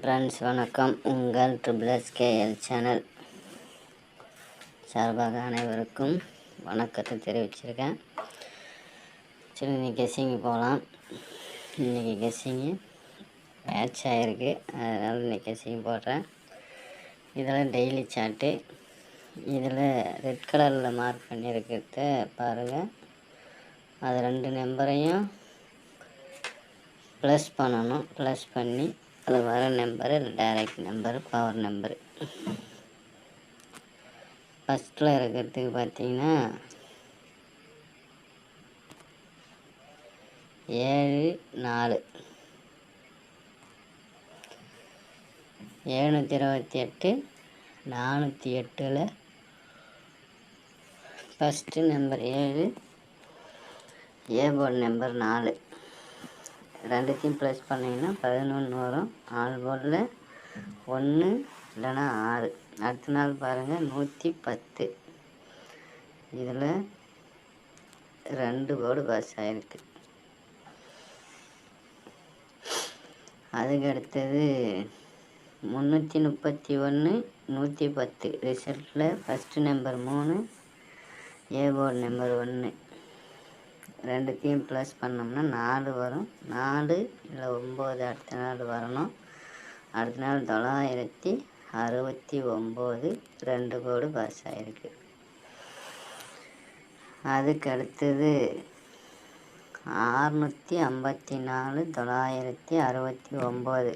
Friends வணக்கம். உங்கள் triple SKL channel சார்பாக அனைவருக்கும் வணக்கத்தை தெரிவிச்சிருக்கேன். சரி இன்றைக்கி கெஸ்ஸிங்கு போகலாம். இன்றைக்கி கெஸ்ஸிங்கு மேட்ச் ஆகிருக்கு அதனால் இன்றைக்கி கெஸ்ஸிங் போடுறேன். இதெல்லாம் டெய்லி சாட்டு இதில் ரெட் கலரில் மார்க் பண்ணியிருக்கிறத பாருங்கள் அது ரெண்டு நம்பரையும் ப்ளஸ் பண்ணணும். ப்ளஸ் பண்ணி அது வர number direct number power number ஃபஸ்ட்டில் இருக்கிறதுக்கு பார்த்தீங்கன்னா ஏழு நாலு. எழுநூற்றி இருபத்தி எட்டு நானூற்றி எட்டில் ஃபஸ்ட்டு நம்பர் ஏழு ஏ போர்டு நம்பர் நாலு. ரெண்டுத்தையும் ப்ளஸ் பண்ணிங்கன்னா பதினொன்று வரும். ஆறு போர்டில் ஒன்று இல்லைன்னா ஆறு. அடுத்த நாள் பாருங்கள் நூற்றி பத்து. இதில் ரெண்டு போர்டு பாஸ் ஆகிருக்கு அதுக்கு அடுத்தது முந்நூற்றி முப்பத்தி ஒன்று நூற்றி பத்து. ரிசல்ட்டில் ஃபஸ்ட்டு நம்பர் மூணு ஏ போர்டு நம்பர் ஒன்று ரெண்டுத்தையும் ப்ளஸ் பண்ணோம்னா நாலு வரும். நாலு இல்லை ஒம்பது. அடுத்த நாள் வரணும். அடுத்த நாள் தொள்ளாயிரத்தி அறுபத்தி ஒம்பது. ரெண்டு கோடு பாஸ் ஆகிருக்கு அதுக்கு அடுத்தது ஆறுநூற்றி ஐம்பத்தி நாலு தொள்ளாயிரத்தி அறுபத்தி ஒம்பது.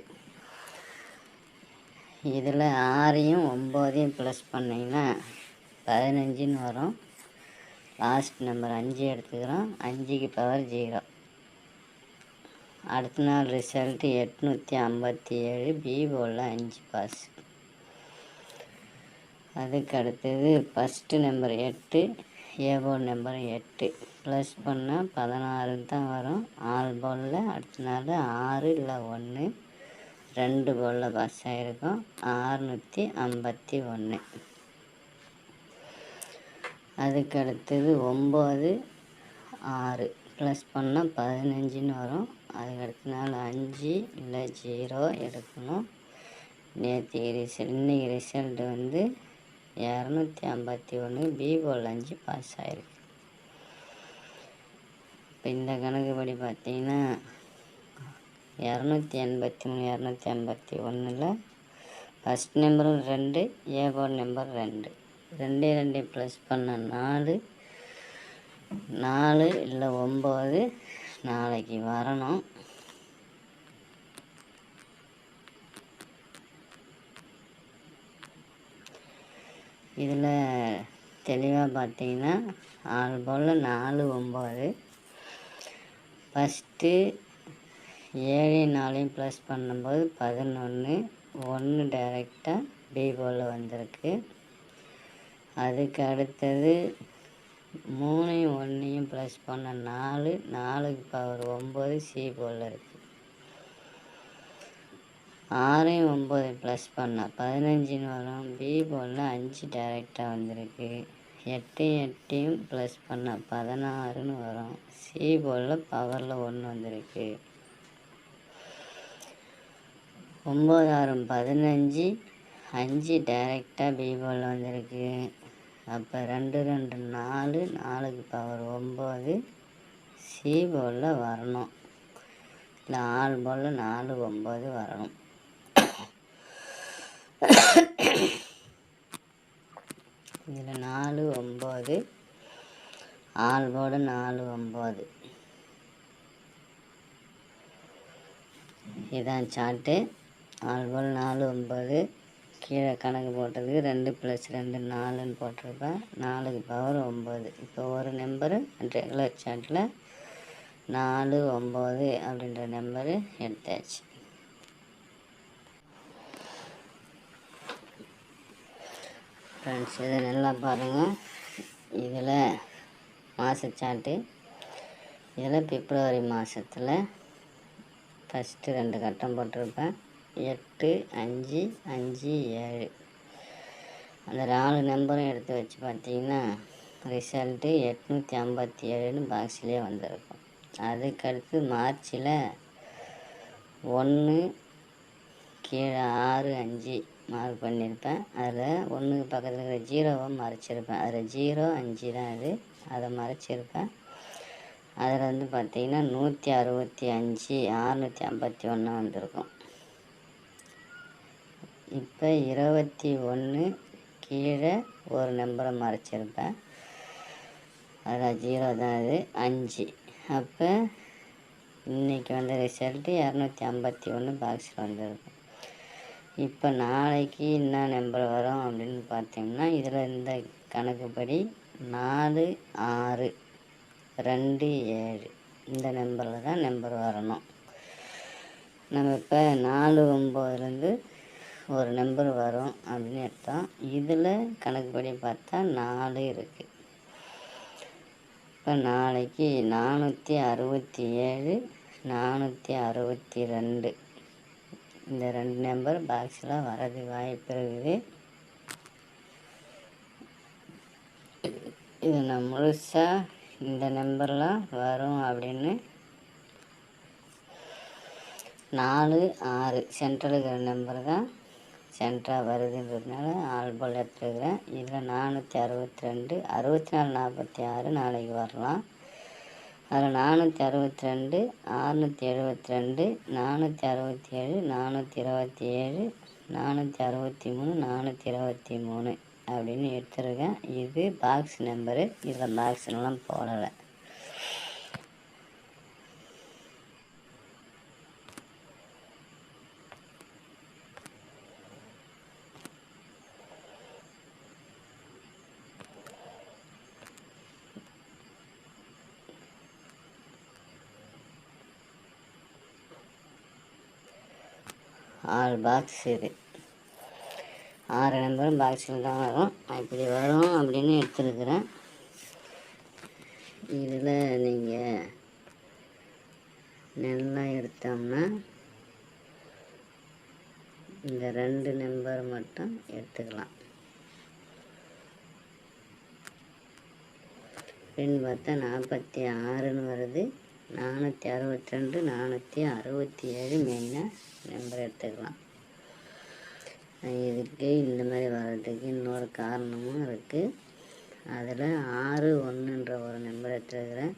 இதில் ஆறையும் ஒம்போதையும் ப்ளஸ் பண்ணிங்கன்னா பதினஞ்சுன்னு வரும். லாஸ்ட் நம்பர் அஞ்சு எடுத்துக்கிறோம். அஞ்சுக்கு பவர் ஜீரோ அடுத்த நாள் ரிசல்ட்டு எட்நூற்றி ஐம்பத்தி ஏழு பி அஞ்சு பாஸ் அதுக்கு அடுத்தது ஃபஸ்ட்டு நம்பர் எட்டு ஏ நம்பர் எட்டு. ப்ளஸ் பண்ணால் பதினாறு தான் வரும். ஆறு போர்டில் அடுத்த நாள் ஆறு இல்லை ஒன்று. ரெண்டு போர்டில் பாஸ் ஆகிருக்கும் ஆறுநூற்றி ஐம்பத்தி ஒன்று. அதுக்கு அடுத்தது ஒம்பது ஆறு. ப்ளஸ் பண்ணால் பதினஞ்சுன்னு வரும். அதுக்கு அடுத்த நாள் அஞ்சு இல்லை ஜீரோ எடுக்கணும். நேற்று ரிசல்ட் இன்றைக்கி ரிசல்ட் வந்து இரநூத்தி ஐம்பத்தி ஒன்று பி அஞ்சு பாஸ் ஆகிருக்கு இப்போ இந்த கணக்குப்படி பார்த்தீங்கன்னா இரநூத்தி எண்பத்தி மூணு இரநூத்தி ஐம்பத்தி ஒன்றில் ஃபஸ்ட் நம்பரும் ரெண்டு ஏ நம்பர் ரெண்டு. ரெண்டே ரெண்டே ப்ளஸ் பண்ண நாலு. நாலு இல்லை ஒம்பது நாளைக்கு வரணும். இதில் தெளிவாக பார்த்தீங்கன்னா ஆறு போல் நாலு ஒம்பது ஃபஸ்ட்டு ஏழு நாளையும் ப்ளஸ் பண்ணும்போது பதினொன்று ஒன்று டைரெக்டாக பி போல் வந்திருக்கு. அதுக்கு அடுத்தது மூணையும் ஒன்றையும் ப்ளஸ் பண்ண நாலு நாலுக்கு பவர் ஒம்பது சி போல் இருக்குது ஆறையும் ஒம்பது ப்ளஸ் பண்ண பதினஞ்சுன்னு வரும். பி போலில் அஞ்சு டேரெக்டாக வந்திருக்கு. எட்டையும் எட்டையும் ப்ளஸ் பண்ண பதினாறுன்னு வரும். சி போலில் பவரில் ஒன்று வந்திருக்கு. ஒம்பது ஆறும் பதினஞ்சு அஞ்சு டேரெக்டாக பி போலில் வந்திருக்கு. அப்போ ரெண்டு ரெண்டு நாலு நாலுக்கு பவர் ஒம்பது சி போலில் வரணும். இல்லை ஆள் போலில் நாலு ஒம்பது வரணும். இதில் நாலு ஒம்பது ஆள் போர்டு நாலு ஒம்பது இதான் சார்ட்டு ஆள் போல் நாலு ஒம்பது கீழே கணக்கு போட்டதுக்கு ரெண்டு ப்ளஸ் ரெண்டு நாலுன்னு போட்டிருப்பேன். நாலுக்கு பவர் ஒம்பது இப்போ ஒரு நம்பரு ரெகுலர் சார்ட்டில் நாலு ஒம்பது அப்படின்ற நம்பரு எடுத்தாச்சு. ஃப்ரெண்ட்ஸ் இதை நல்லா பாருங்கள் இதில் மாதச்சாட்டு இதில் பிப்ரவரி மாதத்தில் ஃபஸ்ட்டு ரெண்டு கட்டம் போட்டிருப்பேன். எட்டு அஞ்சு அஞ்சு ஏழு. அந்த நாலு நம்பரும் எடுத்து வச்சு பார்த்தீங்கன்னா ரிசல்ட்டு எட்நூற்றி ஐம்பத்தி ஏழுன்னு பாக்ஸ்லேயே வந்திருக்கும். அதுக்கடுத்து மார்ச்சில் ஒன்று கீழே ஆறு அஞ்சு மார்க் பண்ணியிருப்பேன். அதில் ஒன்றுக்கு பக்கத்தில் இருக்கிற ஜீரோவை மறைச்சிருப்பேன். அதில் ஜீரோ அஞ்சு தான் அது. அதை மறைச்சிருப்பேன். அதில் வந்து பார்த்திங்கன்னா நூற்றி அறுபத்தி அஞ்சு அறுநூற்றி ஐம்பத்தி ஒன்று வந்திருக்கும். இப்போ இருபத்தி ஒன்று கீழே ஒரு நம்பரை மறைச்சிருப்பேன். அதான் ஜீரோ தான் அது அஞ்சு. அப்போ இன்றைக்கி வந்த ரிசல்ட்டு இரநூத்தி ஐம்பத்தி ஒன்று பாக்ஸில் வந்திருக்கும் இப்போ நாளைக்கு என்ன நம்பர் வரும் அப்படின்னு பார்த்தீங்கன்னா இதில் இந்த கணக்குப்படி நாலு ஆறு ரெண்டு ஏழு. இந்த நம்பரில் தான் நம்பர் வரணும். நம்ம இப்போ நாலு ஒம்போதுலேருந்து ஒரு நம்பர் வரும் அப்படின்னு எடுத்தோம். இதில் கணக்குப்படி பார்த்தா நாலு இருக்குது இப்போ நாளைக்கு நானூற்றி அறுபத்தி ஏழு நானூற்றி அறுபத்தி ரெண்டு. இந்த ரெண்டு நம்பர் பாக்ஸில் வரது வாய்ப்பு இருக்குது. இது நான் முழுசாக இந்த நம்பர்லாம் வரும் அப்படின்னு நாலு ஆறு சென்ட்ரல் நம்பர் தான். சென்ட்ராக வருதுன்றதுனால ஆள் போல் எடுத்துருக்குறேன். இதில் நானூற்றி அறுபத்தி ரெண்டு அறுபத்தி நாலு நாற்பத்தி ஆறு நாளைக்கு வரலாம். அதில் நானூற்றி அறுபத்தி ரெண்டு அறுநூற்றி எழுபத்தி ரெண்டு நானூற்றி அறுபத்தி ஏழு நானூற்றி இருபத்தி ஏழு நானூற்றி அறுபத்தி மூணு நானூற்றி இருபத்தி மூணு அப்படின்னு எடுத்துருக்கேன். இது பாக்ஸ் நம்பரு இதில் பாக்ஸ்லாம் போடலை. ஆறு பாக்ஸ் இது ஆறு நம்பரும் பாக்ஸில் தான் வரும். இப்படி வரும் அப்படின்னு எடுத்துருக்குறேன். இதில் நீங்கள் நல்லா எடுத்தோம்னா இந்த ரெண்டு நம்பர் மட்டும் எடுத்துக்கலாம். பின் பார்த்தா நாற்பத்தி ஆறுன்னு வருது. நானூற்றி அறுபத்தி ரெண்டு நானூற்றி அறுபத்தி ஏழு மெயினாக நம்பர் எடுத்துக்கலாம். இதுக்கு இந்த மாதிரி வர்றதுக்கு இன்னொரு காரணமும் இருக்குது அதில் ஆறு ஒன்றுன்ற ஒரு நம்பர் எடுத்துருக்கிறேன்.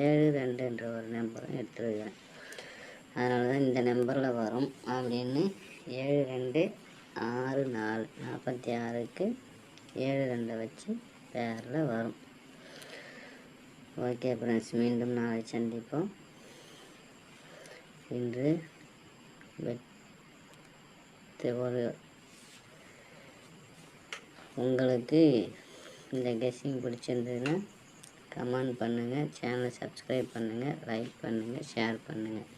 ஏழு ரெண்டுன்ற ஒரு நம்பரும் எடுத்துருக்கிறேன். அதனால தான் இந்த நம்பரில் வரும். அப்படின்னு ஏழு ரெண்டு ஆறு நாலு நாற்பத்தி ஆறுக்கு ஏழு ரெண்டை வச்சு பேரில் வரும். ஓகே ஃப்ரெண்ட்ஸ் மீண்டும் நாளை சந்திப்போம். இன்று வெற்றி ஒரு உங்களுக்கு இந்த கெஸ்ஸிங் பிடிச்சிருந்ததுன்னா கமெண்ட் பண்ணுங்கள் சேனலை சப்ஸ்கிரைப் பண்ணுங்கள் லைக் பண்ணுங்கள் ஷேர் பண்ணுங்கள்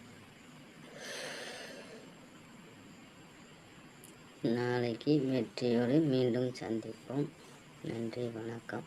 நாளைக்கு வெற்றியோடு மீண்டும் சந்திப்போம். நன்றி வணக்கம்.